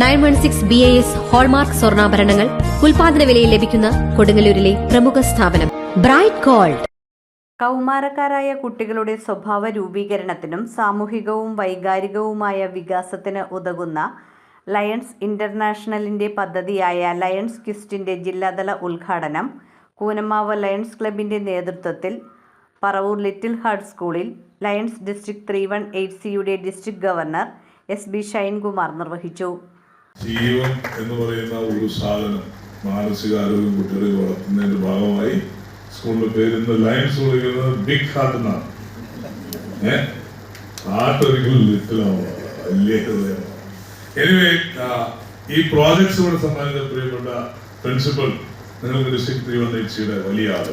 Nine one six B A S hallmark സ്വർണാഭരണങ്ങൾ ഉൽപാദന വിലയിൽ ലഭിക്കുന്ന കൊടുങ്ങല്ലൂരിലെ പ്രമുഖ സ്ഥാപനം. Bright gold. കൗമാരക്കാരായ കുട്ടികളുടെ സ്വഭാവ രൂപീകരണത്തിനും സാമൂഹികവും വൈകാരികവുമായ വികാസത്തിന് ഉതകുന്ന ലയൺസ് ഇന്റർനാഷണലിന്റെ പദ്ധതിയായ ലയൺസ് ക്വിസ്റ്റിന്റെ ജില്ലാതല ഉദ്ഘാടനം കൂനമാവ് ലയൺസ് ക്ലബിന്റെ നേതൃത്വത്തിൽ പറവൂർ ലിറ്റിൽ ഹാർട്ട് സ്കൂളിൽ lions district three one eight സിയുടെ district governor S B Shinekumar നിർവഹിച്ചു. ജീവൻ എന്ന് പറയുന്ന ഒരു സാധനം മാനസികാരോഗ്യം കുട്ടികളെ വളർത്തുന്നതിന്റെ ഭാഗമായി സ്കൂളിന്റെ പേര് ഇന്ന് ലൈൻസ് വിളിക്കുന്നത് ബിഗ് ഹാർട്ട് എന്നാണ്. ഏഹ് ഹാർട്ട് ഒരിക്കലും ഹൃദയമാണ് എനിവേ ഈ പ്രോജക്ട്സ് ഇവിടെ സമ്മാനിച്ച പ്രിയപ്പെട്ട പ്രിൻസിപ്പൽ നിങ്ങൾക്ക് ഡിസ്ട്രിക്ട് ത്രീ വലിയ ആൾ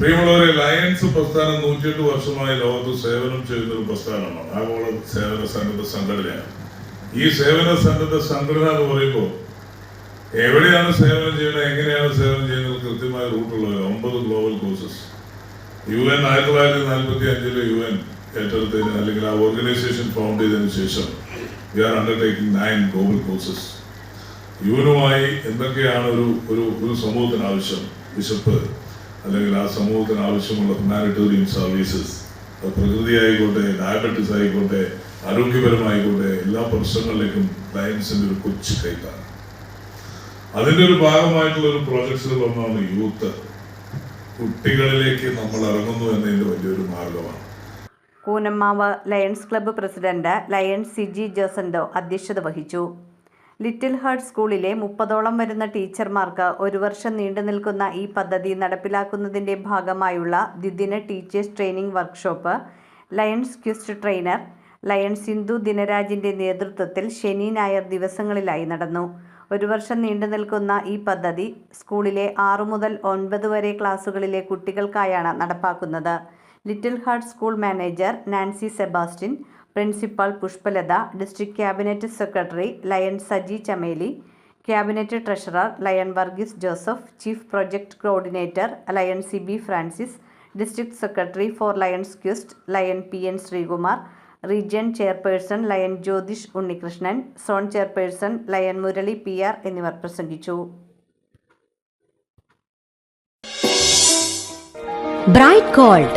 പ്രിയമുള്ളവരെ ലയൻസ് പ്രസ്ഥാനം നൂറ്റിയെട്ട് വർഷമായി ലോകത്ത് സേവനം ചെയ്യുന്ന ഒരു പ്രസ്ഥാനമാണ്. ആഗോള സേവന സന്നദ്ധ സംഘടനയാണ്. ഈ സേവന സന്നദ്ധ സംഘടന എന്ന് പറയുമ്പോൾ എവിടെയാണ് സേവനം ചെയ്യുന്നത് എങ്ങനെയാണ് സേവനം ചെയ്യുന്നത് കൃത്യമായ റൂട്ടുള്ളത് ഒമ്പത് ഗ്ലോബൽ കോഴ്സസ്. യു എൻ ആയിരത്തി തൊള്ളായിരത്തി നാൽപ്പത്തി അഞ്ചിൽ യു എൻ ഏറ്റെടുത്തതിന് അല്ലെങ്കിൽ ആ ഓർഗനൈസേഷൻ ഫൗണ്ട് ചെയ്തതിന് ശേഷം we are undertaking nine global courses. യുവനുമായി എന്തൊക്കെയാണ് ഒരു ഒരു ഒരു സമൂഹത്തിന് ആവശ്യം? ബിഷപ്പ് അല്ലെങ്കിൽ ആ സമൂഹത്തിന് ആവശ്യമുള്ള ഹ്യൂമാനിറ്റേറിയൻ സർവീസസ് അത് പ്രകൃതി ആയിക്കോട്ടെ ഡയബറ്റിസ് ആയിക്കോട്ടെ ആരോഗ്യപരമായിക്കോട്ടെ എല്ലാ പ്രശ്നങ്ങളിലേക്കും ലയൻസിന്റെ ഒരു കൊച്ചു കൈത്താണ് അതിന്റെ ഒരു ഭാഗമായിട്ടുള്ള ഒരു പ്രോജക്ട്സിൽ ഒന്നാണ് യൂത്ത് കുട്ടികളിലേക്ക് നമ്മൾ ഇറങ്ങുന്നു എന്നതിന്റെ വലിയൊരു മാർഗമാണ്. Koonammavu lions club president lions Siji ജോസൻഡോ അധ്യക്ഷത വഹിച്ചു. ലിറ്റിൽ ഹാർട്ട് സ്കൂളിലെ മുപ്പതോളം വരുന്ന ടീച്ചർമാർക്ക് ഒരു വർഷം നീണ്ടു നിൽക്കുന്ന ഈ പദ്ധതി നടപ്പിലാക്കുന്നതിന്റെ ഭാഗമായുള്ള ദ്വിദിന teachers training workshop lions quest trainer lion Sindhu ദിനരാജിന്റെ നേതൃത്വത്തിൽ ശനി ഞായർ ദിവസങ്ങളിലായി നടന്നു. ഒരു വർഷം നീണ്ടു നിൽക്കുന്ന ഈ പദ്ധതി സ്കൂളിലെ ആറു മുതൽ ഒൻപത് വരെ ക്ലാസ്സുകളിലെ കുട്ടികൾക്കായാണ് നടപ്പാക്കുന്നത്. Little heart school manager Nancy Sebastian principal Pushpalatha district cabinet secretary lion Saji Chameli cabinet treasurer lion Varghese Joseph chief project coordinator lion C B Francis district secretary for lions quest lion P N Sreekumar region chairperson lion Jyothish Unnikrishnan zone chairperson lion Murali P R എന്നിവർ പ്രസംഗിച്ചു. Bright gold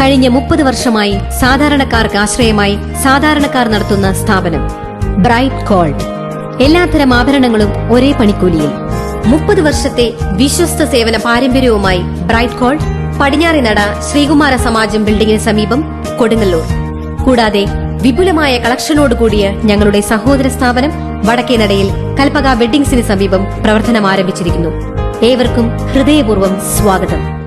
കഴിഞ്ഞ മുപ്പത് വർഷമായി സാധാരണക്കാർക്ക് ആശ്രയമായി സാധാരണക്കാർ നടത്തുന്ന സ്ഥാപനം. Bright gold എല്ലാത്തരം ആഭരണങ്ങളും ഒരേ പണിക്കൂലിയിൽ. മുപ്പത് വർഷത്തെ വിശ്വസ്ത സേവന പാരമ്പര്യവുമായി ബ്രൈറ്റ് ഗോൾഡ് പടിഞ്ഞാറേനട ശ്രീകുമാര സമാജം ബിൽഡിംഗിന് സമീപം കൊടുങ്ങല്ലൂർ. കൂടാതെ വിപുലമായ കളക്ഷനോട് കൂടിയ ഞങ്ങളുടെ സഹോദര സ്ഥാപനം വടക്കേനടയിൽ കൽപ്പക വെഡ്ഡിംഗ്സിന് സമീപം പ്രവർത്തനം ആരംഭിച്ചിരിക്കുന്നു. ഏവർക്കും ഹൃദയപൂർവം സ്വാഗതം.